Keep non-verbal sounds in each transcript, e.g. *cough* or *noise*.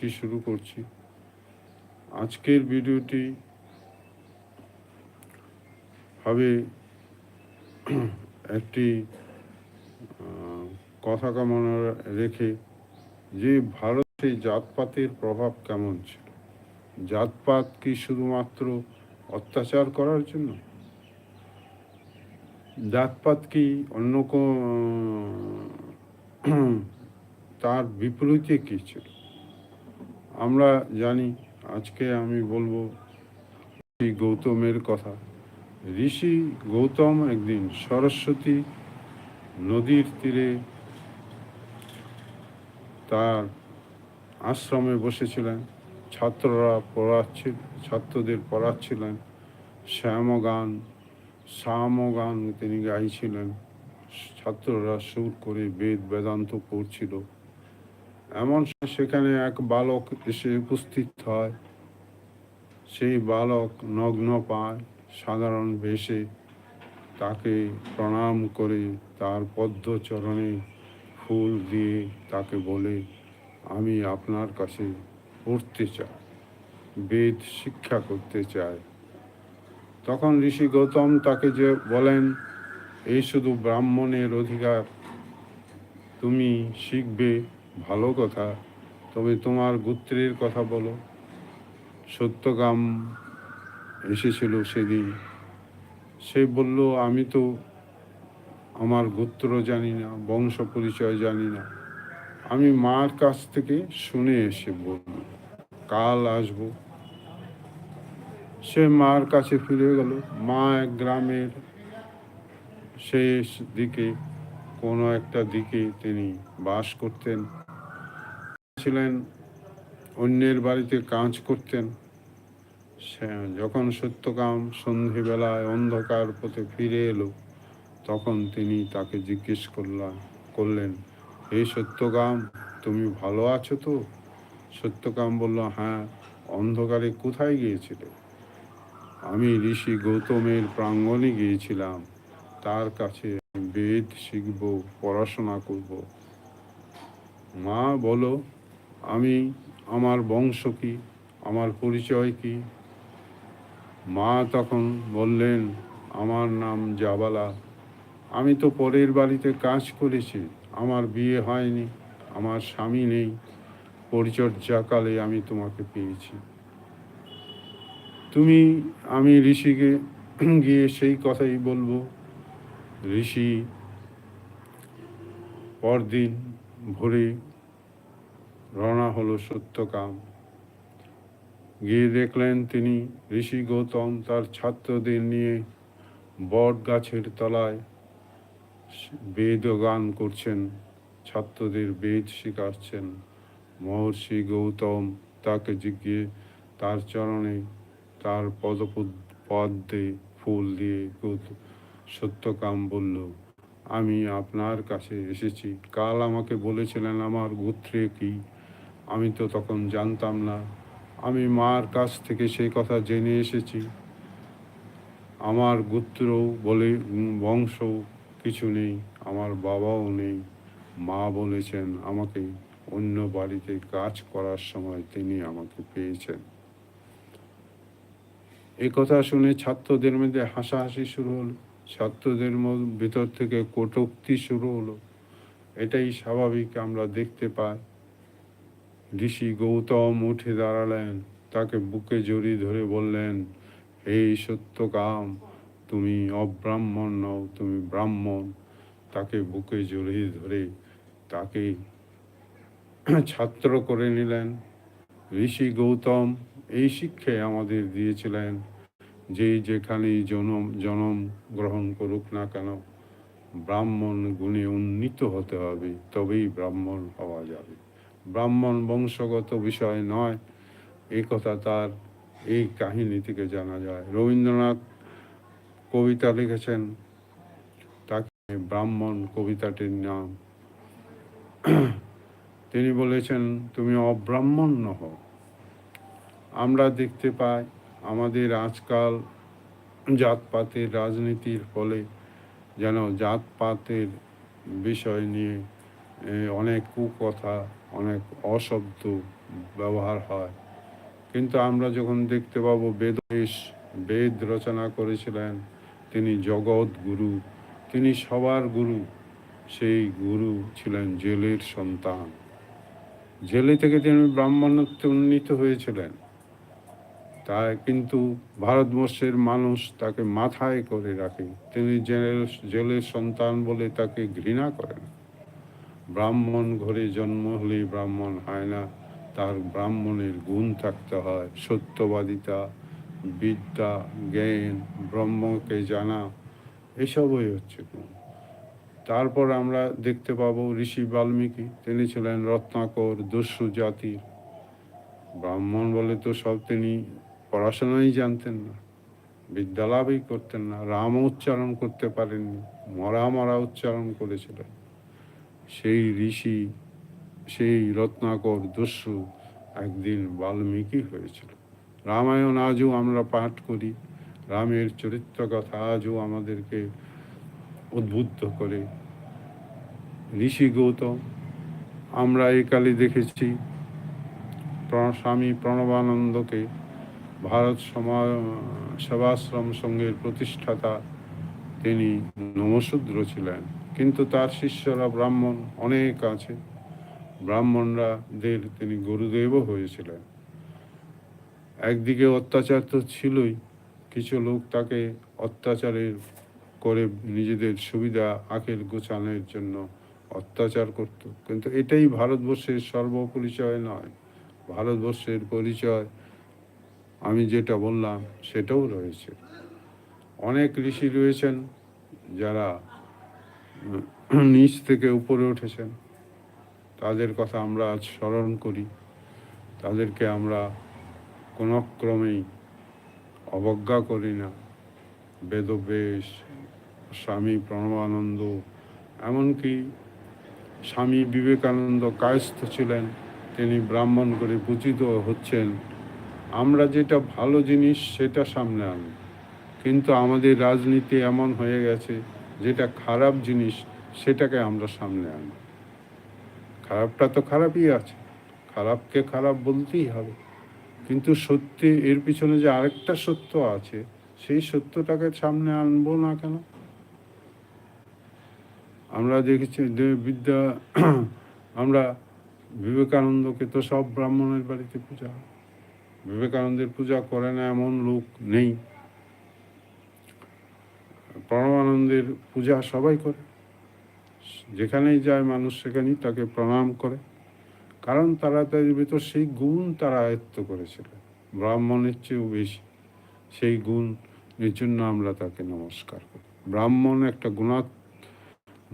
কি শুরু করছি। আজকের ভিডিওটি হবে একটি কথা কামনা রেখে যে ভারতে জাতপাতের প্রভাব কেমন ছিল? জাতপাত কি শুধুমাত্র অত্যাচার করার জন্য? জাতপাত কি অন্য তার বিপরীতে কি ছিল? আমরা জানি, আজকে আমি বলব এই গৌতমের কথা। ঋষি গৌতম একদিন সরস্বতী নদীর তীরে তার আশ্রমে বসেছিলেন। ছাত্ররা পড়াচ্ছিল, ছাত্রদের পড়াচ্ছিলেন। শ্যামগান সামগান তিনি গাইছিলেন। ছাত্ররা সুর করে বেদ বেদান্ত পড়ছিল। এমন সেখানে এক বালক এসে উপস্থিত হয়। সেই বালক নগ্ন পায়, সাধারণ বেশে তাকে প্রণাম করে, তার পদ্মচরণে ফুল দিয়ে তাকে বলে, আমি আপনার কাছে পড়তে চাই, বেদ শিক্ষা করতে চাই। তখন ঋষি গৌতম তাকে যে বলেন, এই শুধু ব্রাহ্মণের অধিকার, তুমি শিখবে ভালো কথা। তবে তোমার গোত্রের কথা বলো। সত্যকাম এসেছিল সেদিন। সে বলল, আমি তো আমার গোত্র জানি না, বংশ পরিচয় জানি না। আমি মার কাছ থেকে শুনে এসে বলল, কাল আসব। সে মার কাছে ফিরে গেল। মা এক গ্রামের শেষ দিকে, কোনো একটা দিকে তিনি বাস করতেন। ছিলেন অন্যের বাড়িতে কাজ করতেন। যখন সত্যকাম সন্ধেবেলায় অন্ধকার পথে ফিরে এলো, তখন তিনি তাকে জিজ্ঞেস করলাম করলেন, হে সত্যকাম, তুমি ভালো আছো তো? সত্যকাম বলল হ্যাঁ অন্ধকারে কোথায় গিয়েছিলে? আমি ঋষি গৌতমের প্রাঙ্গণে গিয়েছিলাম। তার কাছে বেদ শিখব, পড়াশোনা করব। মা, বলো। আমি, আমার বংশ কি, আমার পরিচয় কি? মা তখন বললেন, আমার নাম জাবালা। আমি তো পরের বাড়িতে কাজ করেছি। আমার বিয়ে হয়নি, আমার স্বামী নেই। পরিচর্যাকালে আমি তোমাকে পেয়েছি। তুমি, আমি ঋষিকে *clears throat* গিয়ে সেই কথাই বলব। ঋষি, পরদিন ভোরে রওনা হলো সত্যকাম গিয়ে দেখলেন তিনি ঋষি গৌতম তার ছাত্রদের নিয়ে বট গাছের তলায় বেদ গান করছেন, ছাত্রদের বেদ শেখাচ্ছেন। মহর্ষি গৌতম তাকে জিজ্ঞে তার চরণে তার পদপদ পদ্মে ফুল দিয়ে সত্যকাম বলল, আমি আপনার কাছে এসেছি। কাল আমাকে বলেছিলেন আমার গোত্রে কি? আমি তো তখন জানতাম না। আমি মার কাছ থেকে সেই কথা জেনে এসেছি। আমার গোত্র বলে বংশ কিছু নেই, আমার বাবাও নেই। মা বলেছেন আমাকে অন্য বাড়িতে কাজ করার সময় তিনি আমাকে পেয়েছেন। এই কথা শুনে ছাত্রদের মধ্যে হাসাহাসি শুরু হলো। ছাত্রদের ভিতর থেকে কটূক্তি শুরু হলো। এটাই স্বাভাবিক, আমরা দেখতে পাই। ঋষি গৌতম উঠে দাঁড়ালেন, তাকে বুকে জড়িয়ে ধরে বললেন, এই সত্যকাম তুমি অব্রাহ্মণ নও, তুমি ব্রাহ্মণ। তাকে বুকে জড়িয়ে ধরে তাকে ছাত্র করে নিলেন। ঋষি গৌতম এই শিক্ষা আমাদের দিয়েছিলেন, যে যেখানেই জনম জনম গ্রহণ করুক না কেন, ব্রাহ্মণ গুণে উন্নীত হতে হবে, তবেই ব্রাহ্মণ হওয়া যাবে। ব্রাহ্মণ বংশগত বিষয় নয়। এই কথা তার এই কাহিনী থেকে জানা যায়। রবীন্দ্রনাথ কবিতা লিখেছেন, তাকে ব্রাহ্মণ কবিতাটির নাম। তিনি বলেছেন, তুমি অব্রাহ্মণ নহ। আমরা দেখতে পাই আমাদের আজকাল জাতপাতের রাজনীতির ফলে যেন জাতপাতের বিষয় নিয়ে অনেক কুকথা, অনেক অশব্দ ব্যবহার হয়। কিন্তু আমরা যখন দেখতে পাবো বেদবেশ বেদ রচনা করেছিলেন তিনি জগৎ গুরু, তিনি সবার গুরু, সেই গুরু ছিলেন জেলের সন্তান। জেলে থেকে তিনি ব্রাহ্মণত্বে উন্নীত হয়েছিলেন। তাই কিন্তু ভারতবর্ষের মানুষ তাকে মাথায় করে রাখে। তিনি জেলের জেলের সন্তান বলে তাকে ঘৃণা করেন। ব্রাহ্মণ ঘরে জন্ম হলে ব্রাহ্মণ হয় না। তার ব্রাহ্মণের গুণ থাকতে হয়। সত্যবাদিতা, বিদ্যা, জ্ঞান, ব্রহ্মকে জানা, এসবই হচ্ছে গুণ। তারপর আমরা দেখতে পাবো ঋষি বাল্মীকি। তিনি ছিলেন রত্নাকর দস্যু জাতির। ব্রাহ্মণ বলে তো সব তিনি পড়াশোনাই জানতেন না, বিদ্যালাভই করতেন না। রাম উচ্চারণ করতে পারেননি। মরা মরা উচ্চারণ করেছিলেন। সেই ঋষি, সেই রত্নাকর দস্যু একদিন বাল্মীকি হয়েছিল। রামায়ণ আজও আমরা পাঠ করি। রামের চরিত্র কথা আজও আমাদেরকে উদ্বুদ্ধ করে। ঋষি গৌতম, আমরা একালে দেখেছি স্বামী প্রণবানন্দকে ভারত সমা, সেবাশ্রম সংঘের প্রতিষ্ঠাতা। তিনি নমশূদ্র ছিলেন। কিন্তু তার শিষ্যরা ব্রাহ্মণ অনেক আছে। ব্রাহ্মণরা দের তিনি গুরুদেবও হয়েছিলেন। একদিকে অত্যাচার তো ছিলই, কিছু লোক তাকে অত্যাচারের করে নিজেদের সুবিধা, আখের গোছানোর জন্য অত্যাচার করত। কিন্তু এটাই ভারতবর্ষের সর্বপরিচয় নয়। ভারতবর্ষের পরিচয়, আমি যেটা বললাম, সেটাও রয়েছে। অনেক ঋষি রয়েছেন যারা নিচ থেকে উপরে উঠেছেন। তাদের কথা আমরা আজ স্মরণ করি। তাদেরকে আমরা কোনো ক্রমেই অবজ্ঞা করি না। বেদবেশ, স্বামী প্রণবানন্দ, এমনকি স্বামী বিবেকানন্দ কায়স্থ ছিলেন, তিনি ব্রাহ্মণ করে পূজিত হচ্ছেন। আমরা যেটা ভালো জিনিস, সেটা সামনে আনি কিন্তু আমাদের রাজনীতি এমন হয়ে গেছে যেটা খারাপ জিনিস সেটাকে আমরা সামনে আনি খারাপটা তো খারাপই আছে। খারাপকে খারাপ বলতেই হবে। কিন্তু সত্যি এর পিছনে যে আরেকটা সত্য আছে, সেই সত্যটাকে সামনে আনব না কেন? আমরা দেখেছি বিদ্যা, আমরা বিবেকানন্দকে তো সব ব্রাহ্মণের বাড়িতে পূজা বিবেকানন্দের পূজা করে না এমন লোক নেই। প্রণবানন্দের পূজা সবাই করে। যেখানেই যায় মানুষ সেখানেই তাকে প্রণাম করে। কারণ তারা তাদের ভিতর সেই গুণ তারা আয়ত্ত করেছিল। ব্রাহ্মণের চেয়েও বেশি সেই গুণ এর জন্য আমরা তাকে নমস্কার করি। ব্রাহ্মণ একটা গুণা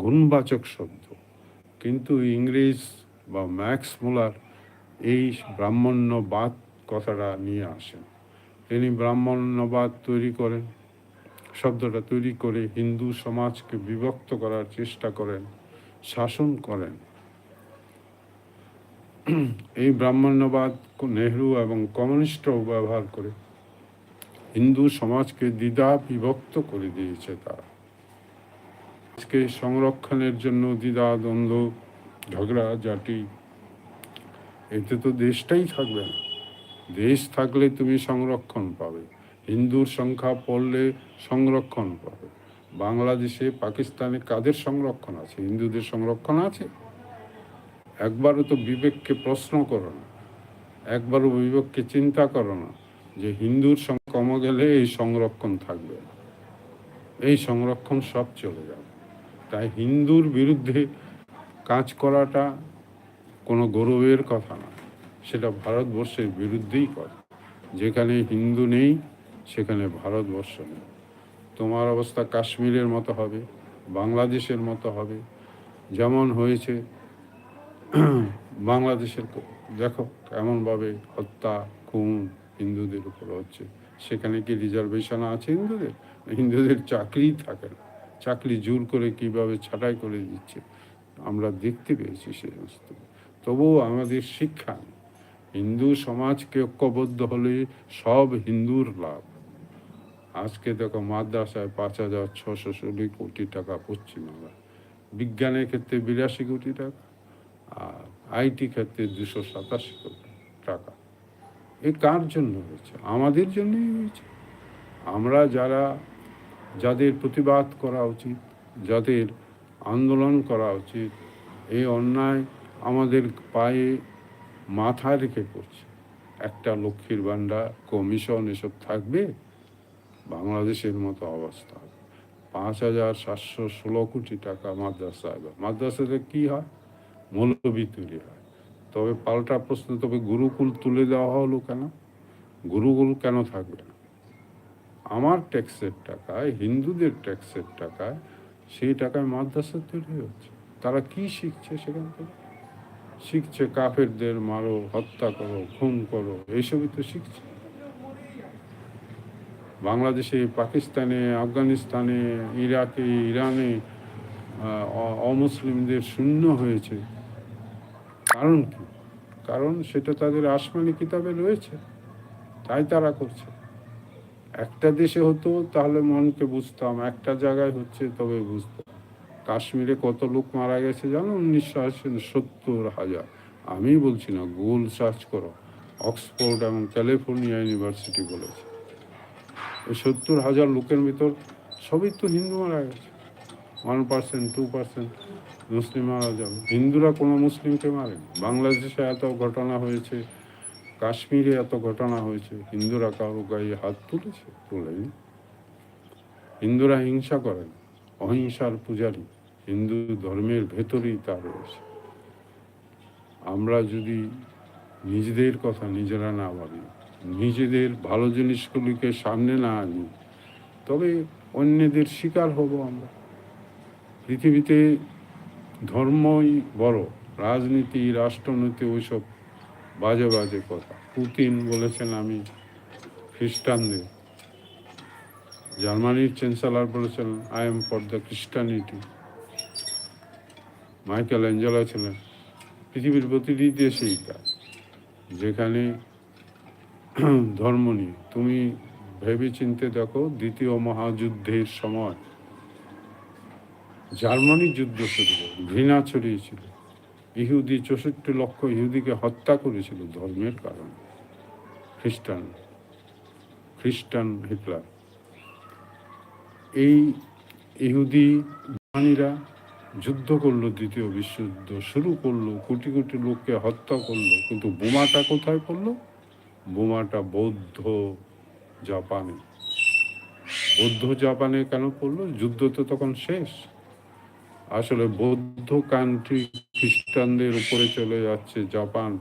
গুণবাচক শব্দ। কিন্তু ইংরেজ বা ম্যাক্স মুলার এই ব্রাহ্মণ্যবাদ কথাটা নিয়ে আসেন। তিনি ব্রাহ্মণ্যবাদ তৈরি করেন। শব্দটা তৈরি করে হিন্দু সমাজকে বিভক্ত করার চেষ্টা করেন, শাসন করেন। এই ব্রাহ্মণ্যবাদ, নেহরু এবং কমিউনিস্টও ব্যবহার করে হিন্দু সমাজকে দ্বিধা বিভক্ত করে দিয়েছে তারা। আজকে সংরক্ষণের জন্য দ্বিধা, দ্বন্দ্ব, ঝগড়া, জাতি, এতে তো দেশটাই থাকবে না। দেশ থাকলে তুমি সংরক্ষণ পাবে। হিন্দুর সংখ্যা পড়লে সংরক্ষণ পাবে বাংলাদেশে পাকিস্তানে কাদের সংরক্ষণ আছে? হিন্দুদের সংরক্ষণ আছে? একবারও তো বিবেককে প্রশ্ন করো না। একবারও বিবেককে চিন্তা করো না যে হিন্দুর কমে গেলে এই সংরক্ষণ থাকবে না। এই সংরক্ষণ সব চলে যাবে। তাই হিন্দুর বিরুদ্ধে কাজ করাটা কোনো গৌরবের কথা না। সেটা ভারতবর্ষের বিরুদ্ধেই করে। যেখানে হিন্দু নেই সেখানে ভারতবর্ষ। নেই তোমার অবস্থা কাশ্মীরের মতো হবে, বাংলাদেশের মতো হবে। যেমন হয়েছে, বাংলাদেশের দেখো কেমনভাবে হত্যা, খুন হিন্দুদের উপর হচ্ছে। সেখানে কি রিজার্ভেশন আছে হিন্দুদের? হিন্দুদের চাকরি থাকে না। চাকরি জোর করে কীভাবে ছাঁটাই করে দিচ্ছে? আমরা দেখতে পেয়েছি সেই সমস্ত তবুও আমাদের শিক্ষা হিন্দু সমাজকে ঐক্যবদ্ধ হলে সব হিন্দুর লাভ। আজকে দেখো মাদ্রাসায় পাঁচ হাজার ছশো ষোলো কোটি টাকা পশ্চিমবাংলা। বিজ্ঞানের ক্ষেত্রে বিরাশি কোটি টাকা আর আইটি ক্ষেত্রে দুশো সাতাশি কোটি টাকা। এ কার জন্য হয়েছে? আমাদের জন্যই হয়েছে। আমরা যারা, যাদের প্রতিবাদ করা উচিত, যাদের আন্দোলন করা উচিত, এই অন্যায় আমাদের পায়ে মাথা রেখে করছে। একটা লক্ষ্মীর ভাণ্ডার, কমিশন, এসব থাকবে? বাংলাদেশের মতো অবস্থা। পাঁচ হাজার সাতশো ষোলো কোটি টাকা মাদ্রাসা এবার মাদ্রাসাতে কি হয়? মৌলবী তৈরি হয়। তবে পাল্টা প্রশ্ন, তবে গুরুকুল তুলে দেওয়া হলো কেন? গুরুকুল কেন থাকবে আমার ট্যাক্সের টাকায়, হিন্দুদের ট্যাক্সের টাকায় সেই টাকায় মাদ্রাসা তৈরি হচ্ছে। তারা কি শিখছে সেখান থেকে? শিখছে কাফেরদের মারো, হত্যা করো, খুন করো, এইসবই তো শিখছে। বাংলাদেশে, পাকিস্তানে, আফগানিস্তানে, ইরাকে, ইরানে অমুসলিমদের শূন্য হয়েছে। কারণ কি? কারণ সেটা তাদের আসমানি কিতাবে রয়েছে। তাই তারা করছে। একটা দেশে হতো, তাহলে মনকে বুঝতাম। একটা জায়গায় হচ্ছে, তবে বুঝতাম। কাশ্মীরে কত লোক মারা গেছে জানো? উনিশশো আশি, সত্তর হাজার। আমি বলছি না, গুগল সার্চ করো। অক্সফোর্ড এবং ক্যালিফোর্নিয়া ইউনিভার্সিটি বলেছে। এই সত্তর হাজার লোকের ভিতর সবই তো হিন্দু মারা গেছে। One percent two percent Muslim মারা যাবে। হিন্দুরা কোনো মুসলিমকে মারে বাংলাদেশে এত ঘটনা হয়েছে, কাশ্মীরে এত ঘটনা হয়েছে, হিন্দুরা কারও গায়ে হাত তুলেছে? তুলেনি। হিন্দুরা হিংসা করেন অহিংসার পূজারী। হিন্দু ধর্মের ভেতরেই তা রয়েছে। আমরা যদি নিজেদের কথা নিজেরা না ভাবি নিজেদের ভালো জিনিসগুলিকে সামনে না আনি, তবে অন্যদের শিকার হব আমরা। পৃথিবীতে ধর্মই বড়, রাজনীতি, রাষ্ট্রনীতি ওইসব বাজে বাজে কথা। পুতিন বলেছেন আমি খ্রিস্টানদের। জার্মানির চ্যান্সেলার বলেছেন I am for the Christianity Michael Angela ছিলেন পৃথিবীর প্রতিটি দেশেই কাজ যেখানে *clears throat* ধর্ম নিয়ে তুমি ভেবে চিনতে দেখো দ্বিতীয় মহাযুদ্ধের সময়। জার্মানি যুদ্ধ শুরু, ঘৃণা ছড়িয়েছিল। ইহুদি চৌষট্টি লক্ষ ইহুদিকে হত্যা করেছিল ধর্মের কারণে। খ্রিস্টান খ্রিস্টান হিটলার। এই ইহুদি জার্মানিরা যুদ্ধ করল, দ্বিতীয় বিশ্বযুদ্ধ শুরু করল, কোটি কোটি লোককে হত্যা করল, কিন্তু বোমাটা কোথায় পড়ল? বোমাটা বৌদ্ধ জাপানে। বৌদ্ধ জাপানে কেন পড়ল? যুদ্ধ তো তখন শেষ। আসলে বৌদ্ধ কান্ট্রি খ্রিস্টানদের উপরে চলে যাচ্ছে জাপান।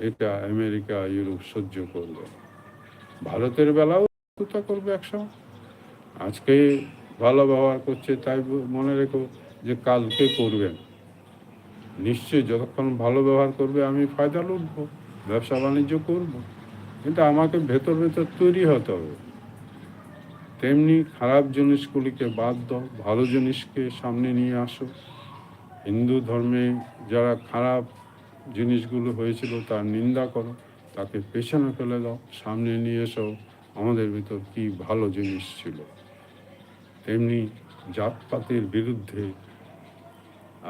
এটা আমেরিকা, ইউরোপ সহ্য করবে ভারতের বেলাও তা করবে একসময়। আজকে ভালো ব্যবহার করছে, তাই মনে রেখো যে কালকে করবেন। নিশ্চয়ই যতক্ষণ ভালো ব্যবহার করবে আমি ফায়দা লুটবো, ব্যবসা বাণিজ্য করব। কিন্তু আমাকে ভেতর ভেতর তৈরি হতে হবে। তেমনি খারাপ জিনিসগুলিকে বাদ দাও, ভালো জিনিসকে সামনে নিয়ে আসো। হিন্দু ধর্মে যারা খারাপ জিনিসগুলো হয়েছিল তার নিন্দা করো, তাকে পেছনে ফেলে দাও, সামনে নিয়ে এসো, আমাদের ভিতর কি ভালো জিনিস ছিল। তেমনি জাতপাতের বিরুদ্ধে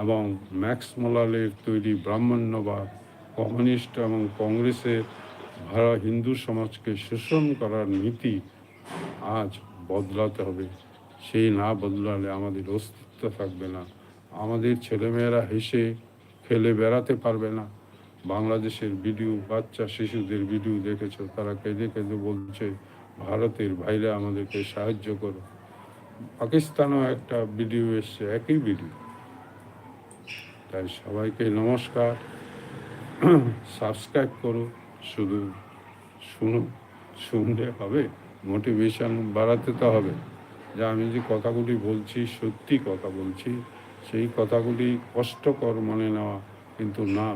এবং ম্যাক্স মোলালের তৈরি ব্রাহ্মণ্যবাদ, কমিউনিস্ট এবং কংগ্রেসের ভাড়া হিন্দু সমাজকে শোষণ করার নীতি আজ বদলাতে হবে। সেই না বদলালে আমাদের অস্তিত্ব থাকবে না। আমাদের ছেলেমেয়েরা হেসে খেলে বেড়াতে পারবে না। বাংলাদেশের ভিডিও বাচ্চা শিশুদের ভিডিও দেখেছ? তারা কেঁদে কেঁদে বলছে, ভারতের ভাইরা আমাদেরকে সাহায্য করো। পাকিস্তানও একটা ভিডিও এসছে, একই ভিডিও তাই সবাইকে নমস্কার। *clears throat* সাবস্ক্রাইব করো। শুধু শুনো, শুনলে হবে মোটিভেশন বাড়াতে তো হবে। যে আমি যে কথাগুলি বলছি, সত্যি কথা বলছি, সেই কথাগুলি কষ্টকর মনে নেওয়া কিন্তু না।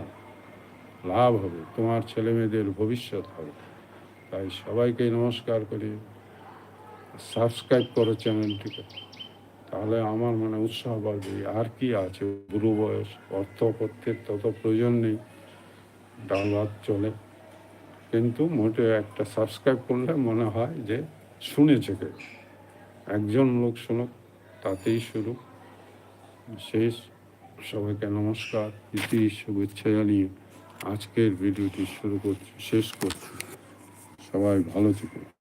লাভ হবে, তোমার ছেলে মেয়েদের ভবিষ্যৎ হবে। তাই সবাইকে নমস্কার করি। সাবস্ক্রাইব করো চ্যানেলটিকে। তাহলে আমার মানে উৎসাহ বাড়বে। আর কি আছে? বুড়ো বয়স অর্থপত্রের তত প্রয়োজন নেই। ডাল চলে। কিন্তু মোটে একটা সাবস্ক্রাইব করলে মনে হয় যে শুনেছে কে একজন লোক শুনুক, তাতেই শুরু। শেষ। সবাইকে নমস্কার। ইতি শুভেচ্ছা জানিয়ে আজকের ভিডিওটি শুরু করছি। শেষ করছি। সবাই ভালো থেকো।